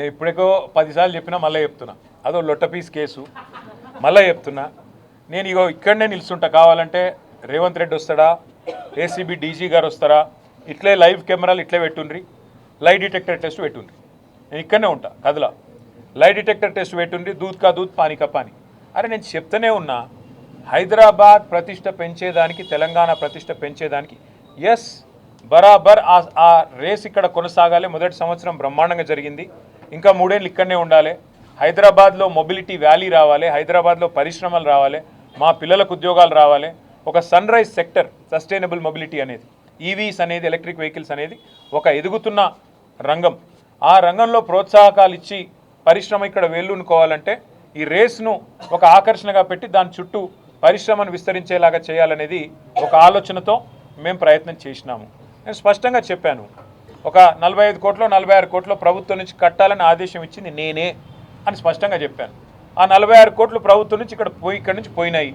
నేను ఇప్పటికో పదిసార్లు చెప్పినా మళ్ళీ చెప్తున్నా. అదో లొట్టపీస్ కేసు. మళ్ళీ చెప్తున్నా. నేను ఇగో ఇక్కడనే నిల్చుంటా. కావాలంటే రేవంత్ రెడ్డి వస్తాడా? ఏసీబీ డీజీ గారు వస్తారా? ఇట్లే లైవ్ కెమెరాలు ఇట్లే పెట్టుండ్రి. లై డిటెక్టర్ టెస్ట్ పెట్టుండ్రి. నేను ఇక్కడనే ఉంటా కదలా. Lie detector test పెట్టుండ్రి. దూద్ కా దూద్ పానీ కా పానీ. అరే నేను చెప్తూనే ఉన్నా హైదరాబాద్ ప్రతిష్ట పెంచేదానికి తెలంగాణ ప్రతిష్ట పెంచేదానికి ఎస్ బరాబర్ ఆ ఆ రేస్ ఇక్కడ కొనసాగాలి. మొదటి సంవత్సరం బ్రహ్మాండంగా జరిగింది. ఇంకా మూడేళ్ళు ఇక్కడనే ఉండాలి. హైదరాబాద్లో మొబిలిటీ వ్యాలీ రావాలి హైదరాబాద్లో పరిశ్రమలు రావాలి మా పిల్లలకు ఉద్యోగాలు రావాలి. ఒక sunrise sector sustainable mobility అనేది e ఈవీస్ అనేది ఎలక్ట్రిక్ వెహికల్స్ అనేది ఒక ఎదుగుతున్న రంగం. ఆ రంగంలో ప్రోత్సాహకాలు ఇచ్చి పరిశ్రమ ఇక్కడ వేళ్ళునుకోవాలంటే ఈ రేస్ను ఒక ఆకర్షణగా పెట్టి దాని చుట్టూ పరిశ్రమను విస్తరించేలాగా చేయాలనేది ఒక ఆలోచనతో మేము ప్రయత్నం చేసినాము. నేను స్పష్టంగా చెప్పాను ఒక నలభై ఐదు కోట్లు నలభై ఆరు కోట్లు ప్రభుత్వం నుంచి కట్టాలని ఆదేశం ఇచ్చింది నేనే అని స్పష్టంగా చెప్పాను. ఆ నలభై ఆరు కోట్లు ప్రభుత్వం నుంచి ఇక్కడ పోయి ఇక్కడ నుంచి పోయినాయి.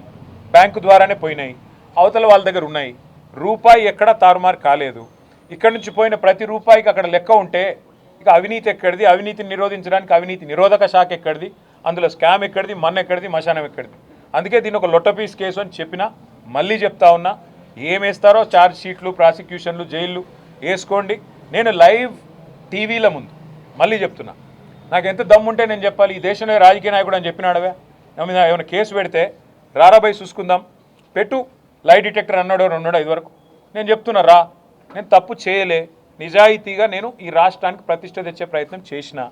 బ్యాంకు ద్వారానే పోయినాయి. అవతల వాళ్ళ దగ్గర ఉన్నాయి. రూపాయి ఎక్కడా తారుమారు కాలేదు. ఇక్కడ నుంచి పోయిన ప్రతి రూపాయికి అక్కడ లెక్క ఉంటే ఇక అవినీతి ఎక్కడిది? అవినీతిని నిరోధించడానికి అవినీతి నిరోధక శాఖ ఎక్కడిది? అందులో స్కామ్ ఎక్కడిది? మన్న ఎక్కడిది? మశానం ఎక్కడిది? అందుకే దీన్ని ఒక లొట్టపీస్ కేసు అని చెప్పినా మళ్ళీ చెప్తా ఉన్నా ఏమేస్తారో ఛార్జ్ షీట్లు ప్రాసిక్యూషన్లు జైళ్ళు వేసుకోండి. నేను లైవ్ టీవీల ముందు మళ్ళీ చెప్తున్నా. నాకు ఎంత దమ్ముంటే నేను చెప్పాలి ఈ దేశంలో రాజకీయ నాయకుడు అని చెప్పినాడవే? నా మీద ఏమైనా కేసు పెడితే రారాబాయ్ చూసుకుందాం. పెట్టు లై డిటెక్టర్ అన్నాడో రెండో ఇది వరకు. నేను చెప్తున్నా రా. నేను తప్పు చేయలే. నిజాయితీగా నేను ఈ రాష్ట్రానికి ప్రతిష్ట తెచ్చే ప్రయత్నం చేసిన.